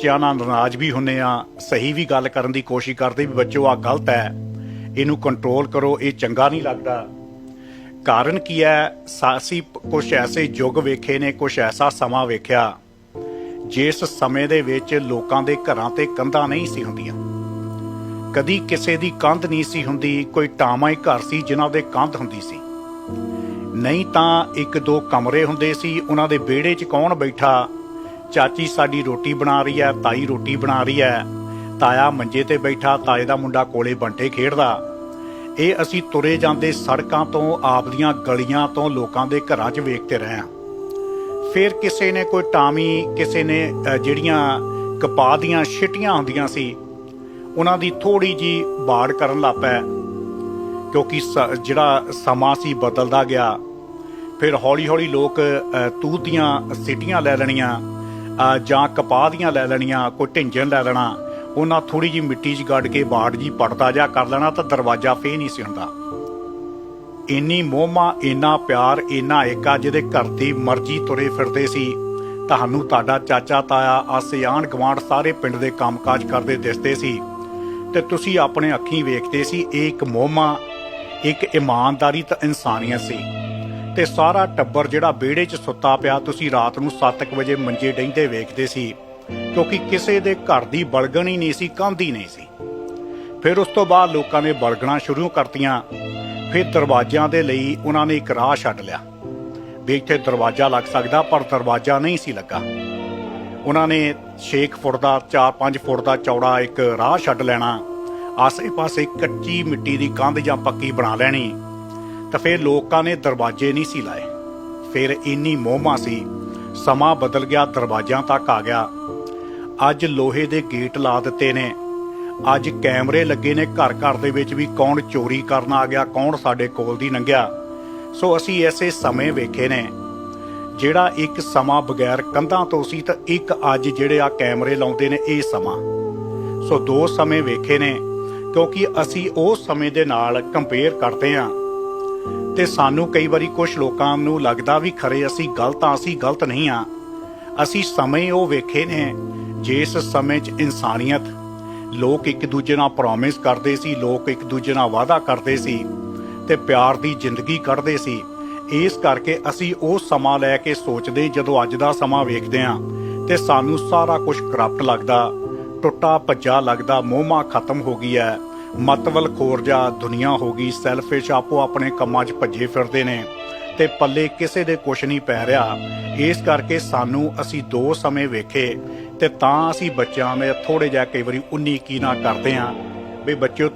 ਬੱਚਿਆਂ ਨਾਲ ਨਾਰਾਜ਼ ਵੀ ਹੁੰਨੇ ਆ, ਸਹੀ ਵੀ ਗੱਲ ਕਰਨ ਦੀ ਕੋਸ਼ਿਸ਼ ਕਰਦੇ ਵੀ ਬੱਚੋ ਆ ਗਲਤ ਹੈ। ਇਹਨੂੰ ਕੰਟਰੋਲ ਕਰੋ, ਇਹ ਚੰਗਾ ਨਹੀਂ ਲੱਗਦਾ। ਕਾਰਨ ਕੀ ਹੈ? ਸਾਸੀ ਕੁਝ ਐਸੇ ਯੁੱਗ ਵੇਖੇ ਨੇ ਕੁਝ ਐਸਾ ਸਮਾਂ ਵੇਖਿਆ, ਜਿਸ ਸਮੇਂ ਦੇ ਵਿੱਚ ਲੋਕਾਂ ਦੇ ਘਰਾਂ ਤੇ ਕੰਧਾਂ ਨਹੀਂ ਸੀ ਹੁੰਦੀਆਂ। ਕਦੀ ਕਿਸੇ ਦੀ ਕੰਧ ਨਹੀਂ ਸੀ ਹੁੰਦੀ, ਕੋਈ ਟਾਵਾਂ ਹੀ ਘਰ ਸੀ ਜਿਨ੍ਹਾਂ ਦੇ ਕੰਧ ਹੁੰਦੀ ਸੀ। ਨਹੀਂ ਤਾਂ ਇੱਕ ਦੋ ਕਮਰੇ ਹੁੰਦੇ ਸੀ, ਉਹਨਾਂ ਦੇ ਵਿਹੜੇ 'ਚ ਕੌਣ ਬੈਠਾ? ਚਾਚੀ ਸਾਡੀ ਰੋਟੀ ਬਣਾ ਰਹੀ ਹੈ ਤਾਈ ਰੋਟੀ ਬਣਾ ਰਹੀ ਹੈ। ਤਾਇਆ ਮੰਜੇ ਤੇ ਬੈਠਾ ਤਾਏ ਦਾ ਮੁੰਡਾ ਕੋਲੇ ਬੰਟੇ ਖੇਡਦਾ। ਇਹ ਅਸੀਂ ਤੁਰੇ ਜਾਂਦੇ ਸੜਕਾਂ ਤੋਂ ਆਪਦੀਆਂ ਗਲੀਆਂ ਤੋਂ ਲੋਕਾਂ ਦੇ ਘਰਾਂ 'ਚ ਵੇਖਦੇ ਰਹੇ ਹਾਂ। ਫਿਰ ਕਿਸੇ ਨੇ ਕੋਈ ਟਾਮੀ ਕਿਸੇ ਨੇ ਜਿਹੜੀਆਂ ਕਪਾਹ ਦੀਆਂ ਛਿਟੀਆਂ ਹੁੰਦੀਆਂ ਸੀ ਉਹਨਾਂ ਦੀ ਥੋੜੀ ਜੀ ਬਾੜ ਕਰਨ ਲੱਗ ਪਿਆ ਕਿਉਂਕਿ ਸ- ਜਿਹੜਾ ਸਮਾਂ ਸੀ ਬਦਲਦਾ ਗਿਆ। ਫਿਰ ਹੌਲੀ-ਹੌਲੀ ਲੋਕ ਅ, ਤੂਤ ਦੀਆਂ ਸਿਟੀਆਂ ਲੈ ਲੈਣੀਆਂ। ਜਾਂ ਕਪਾਹ ਦੀਆਂ ਲੈ ਲੈਣੀਆਂ, ਕੋਈ ਢਿੰਜਣ ਲੈ ਲੈਣਾ, ਉਹਨਾਂ ਥੋੜੀ ਜੀ ਮਿੱਟੀ 'ਚ ਗੱਡ ਕੇ ਬਾੜ ਜੀ ਪੜਦਾ ਜਾ ਕਰ ਲੈਣਾ ਤਾਂ ਦਰਵਾਜ਼ਾ ਫੇ ਨਹੀਂ ਸੀ ਹੁੰਦਾ। ਇੰਨੀ ਮੋਹਮਾ, ਇੰਨਾ ਪਿਆਰ, ਇੰਨਾ ਏਕਾ ਜਿਹਦੇ ਘਰ ਦੀ ਮਰਜ਼ੀ ਤੁਰੇ ਫਿਰਦੇ ਸੀ, ਤੁਹਾਨੂੰ ਤੁਹਾਡਾ ਚਾਚਾ, ਤਾਇਆ ਆਸਿਆਣ ਗਵਾਂਡ ਸਾਰੇ ਪਿੰਡ ਦੇ ਕੰਮਕਾਜ ਕਰਦੇ ਦਿਸਦੇ ਸੀ। ਤੇ ਤੁਸੀਂ ਆਪਣੇ ਅੱਖੀਂ ਵੇਖਦੇ ਸੀ, ਇਹ ਇੱਕ ਮੋਹਮਾ, ਇੱਕ ਇਮਾਨਦਾਰੀ ਤਾਂ ਇਨਸਾਨੀਅਤ ਸੀ। ਤੇ ਸਾਰਾ ਟੱਬਰ ਜਿਹੜਾ ਵਿਹੜੇ 'ਚ ਸੁੱਤਾ ਪਿਆ, ਤੁਸੀਂ ਰਾਤ ਨੂੰ 7:00 ਵਜੇ ਮੰਜੇ ਡੈਂਦੇ ਵੇਖਦੇ ਸੀ, ਕਿਉਂਕਿ ਕਿਸੇ ਦੇ ਘਰ ਦੀ ਬਲਗਣ ਹੀ ਨਹੀਂ ਸੀ, ਕੰਧ ਹੀ ਨਹੀਂ ਸੀ। ਫਿਰ ਉਸ ਤੋਂ ਬਾਅਦ ਲੋਕਾਂ ਨੇ ਬਲਗਣਾ ਸ਼ੁਰੂ ਕਰਤੀਆਂ। ਫਿਰ ਦਰਵਾਜ਼ਿਆਂ ਦੇ ਲਈ ਉਹਨਾਂ ਨੇ ਇੱਕ ਰਾਹ ਛੱਡ ਲਿਆ। ਵੀ ਇੱਥੇ ਦਰਵਾਜ਼ਾ ਲੱਗ ਸਕਦਾ, ਪਰ ਦਰਵਾਜ਼ਾ ਨਹੀਂ ਸੀ ਲੱਗਾ। ਉਹਨਾਂ ਨੇ 6 ਫੁੱਟ ਦਾ 4-5 ਫੁੱਟ ਦਾ ਚੌੜਾ ਇੱਕ ਰਾਹ ਛੱਡ ਲੈਣਾ। ਆਸੇ-ਪਾਸੇ ਕੱਚੀ ਮਿੱਟੀ ਦੀ ਕੰਧ ਜਾਂ ਪੱਕੀ ਬਣਾ ਲੈਣੀ। ਤਾਂ ਫਿਰ ਲੋਕਾਂ ਨੇ ਦਰਵਾਜ਼ੇ ਨਹੀਂ ਸੀ ਲਾਏ। ਫਿਰ ਇੰਨੀ ਮੋਹਮਾ ਸੀ, ਸਮਾਂ ਬਦਲ ਗਿਆ, ਦਰਵਾਜ਼ਿਆਂ ਤੱਕ ਆ ਗਿਆ। ਅੱਜ ਲੋਹੇ ਦੇ ਗੇਟ ਲਾ ਦਿੱਤੇ ਨੇ। ਅੱਜ ਕੈਮਰੇ ਲੱਗੇ ਨੇ, ਘਰ ਘਰ ਦੇ ਵਿੱਚ ਵੀ ਕੌਣ ਚੋਰੀ ਕਰਨ ਆ ਗਿਆ, ਕੌਣ ਸਾਡੇ ਕੋਲ ਦੀ ਲੰਘਿਆ ਸੋ ਅਸੀਂ ਐਸੇ ਸਮੇਂ ਵੇਖੇ ਨੇ। ਜਿਹੜਾ ਇੱਕ ਸਮਾਂ ਬਗੈਰ ਕੰਧਾਂ ਤੋਂ ਸੀ, ਤਾਂ ਇੱਕ ਅੱਜ ਜਿਹੜੇ ਆ ਕੈਮਰੇ ਲਾਉਂਦੇ ਨੇ, ਇਹ ਸਮਾਂ। ਸੋ ਦੋ ਸਮੇਂ ਵੇਖੇ ਨੇ, ਕਿਉਂਕਿ ਅਸੀਂ ਉਹ ਸਮੇਂ ਦੇ ਨਾਲ ਕੰਪੇਅਰ ਕਰਦੇ ਹਾਂ। ਤੇ ਸਾਨੂੰ ਕਈ ਵਾਰੀ ਕੁਝ ਲੋਕਾਂ ਨੂੰ ਲੱਗਦਾ ਵੀ ਖਰੇ ਅਸੀਂ ਗਲਤ ਆ ਅਸੀਂ ਗਲਤ ਨਹੀਂ ਆ ਅਸੀਂ ਸਮੇਂ ਉਹ ਵੇਖੇ ਨੇ, ਜਿਸ ਸਮੇਂ 'ਚ ਇਨਸਾਨੀਅਤ, ਲੋਕ ਇੱਕ ਦੂਜੇ ਨਾਲ ਪ੍ਰੋਮਿਸ ਕਰਦੇ ਸੀ, ਲੋਕ ਇੱਕ ਦੂਜੇ ਨਾਲ ਵਾਅਦਾ ਕਰਦੇ ਸੀ ਤੇ ਪਿਆਰ ਦੀ ਜ਼ਿੰਦਗੀ ਕੱਢਦੇ ਸੀ। ਇਸ ਕਰਕੇ ਅਸੀਂ ਉਹ ਸਮਾਂ ਲੈ ਕੇ ਸੋਚਦੇ ਜਦੋਂ ਅੱਜ ਦਾ ਸਮਾਂ ਵੇਖਦੇ ਹਾਂ ਤੇ ਸਾਨੂੰ ਸਾਰਾ ਕੁਝ ਕਰਪਟ ਲੱਗਦਾ, ਟੁੱਟਾ ਭੱਜਾ ਲੱਗਦਾ, ਮੋਹਮਾ ਖਤਮ ਹੋ ਗਈ ਹੈ। ਮਤਵਲ ਖੋਰਜਾ ਦੁਨੀਆ ਹੋ ਗਈ ਸੈਲਫਿਸ਼ ਆਪੋ ਆਪਣੇ ਕੰਮਾਂ 'ਚ ਭੱਜੇ ਫਿਰਦੇ ਨੇ ਤੇ ਪੱਲੇ ਕਿਸੇ ਦੇ ਕੁਛ ਨਹੀਂ ਪੈ ਰਿਹਾ। ਇਸ ਕਰਕੇ ਸਾਨੂੰ ਅਸੀਂ ਦੋ ਸਮੇਂ ਵੇਖੇ ਤੇ ਤਾਂ ਅਸੀਂ ਬੱਚਿਆਂ ਦੇ ਥੋੜੇ ਜਿਹਾ ਕਈ ਵਾਰੀ 19 ਕੀ ਨਾ ਕਰਦੇ ਹਾਂ ਵੀ ਬੱਚਿਓ